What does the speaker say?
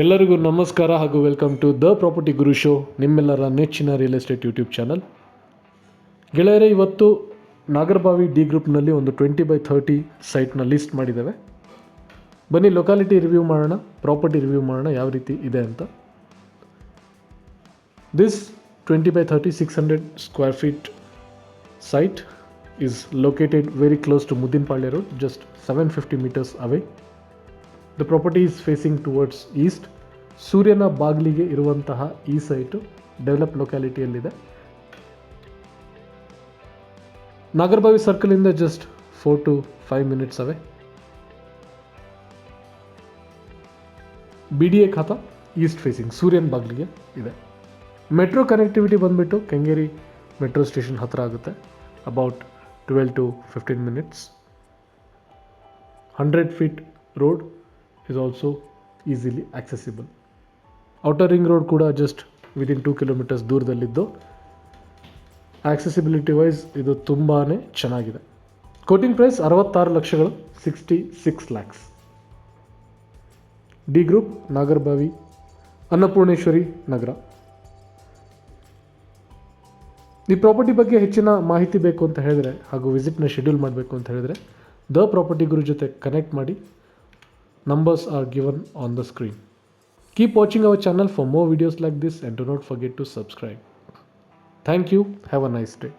ಎಲ್ಲರಿಗೂ ನಮಸ್ಕಾರ ಹಾಗೂ welcome to the property guru show ನಿಮ್ಮೆಲ್ಲರ ನೆಚ್ಚಿನ ರಿಯಲ್ ಎಸ್ಟೇಟ್ ಯೂಟ್ಯೂಬ್ ಚಾನಲ್ ಗೆಳೆಯರೇ ಇವತ್ತು ನಾಗರಬಾವಿ ಡಿ ಗ್ರೂಪ್ನಲ್ಲಿ ಒಂದು ಟ್ವೆಂಟಿ ಬೈ ಥರ್ಟಿ ಸೈಟ್ನ ಲಿಸ್ಟ್ ಮಾಡಿದ್ದೇವೆ. ಬನ್ನಿ ಲೊಕಾಲಿಟಿ ರಿವ್ಯೂ ಮಾಡೋಣ ಪ್ರಾಪರ್ಟಿ ರಿವ್ಯೂ ಮಾಡೋಣ ಯಾವ ರೀತಿ ಇದೆ ಅಂತ. This twenty by thirty six hundred square feet site is located very close to Mudinpalli Road, just 750 meters away. The property is facing towards east ಸೂರ್ಯನ ಬಾಗಿಲಿಗೆ ಇರುವಂತಹ ಈ ಸೈಟು ಡೆವಲಪ್ ಲೊಕ್ಯಾಲಿಟಿಯಲ್ಲಿದೆ Nagarbhavi ಸರ್ಕಲಿಂದ just four to five minutes away B D A khata east facing ಸೂರ್ಯನ ಬಾಗಿಲಿಗೆ ಇದೆ. Metro connectivity ಬಂದುಬಿಟ್ಟು Kengeri metro station ಹತ್ತಿರ ಆಗುತ್ತೆ. About twelve to fifteen minutes hundred feet road is also easily accessible outer ring road ಕೂಡ just within two kilometres ದೂರದಲ್ಲಿದ್ದು. Accessibility wise ಇದು ತುಂಬಾ ಚೆನ್ನಾಗಿದೆ. ಕೋಟಿಂಗ್ ಪ್ರೈಸ್ ಅರವತ್ತಾರು ಲಕ್ಷಗಳು sixty six lakhs D group Nagarbhavi Annapoorneshwari Nagar. ಈ property ಬಗ್ಗೆ ಹೆಚ್ಚಿನ ಮಾಹಿತಿ ಬೇಕು ಅಂತ ಹೇಳಿದ್ರೆ ಹಾಗೂ ವಿಸಿಟ್ನ ಶೆಡ್ಯೂಲ್ ಮಾಡಬೇಕು ಅಂತ ಹೇಳಿದ್ರೆ ದ ಪ್ರಾಪರ್ಟಿ ಗುರು ಜೊತೆ ಕನೆಕ್ಟ್ ಮಾಡಿ Numbers are given on the screen. Keep watching our channel for more videos like this and do not forget to subscribe. Thank you. Have a nice day.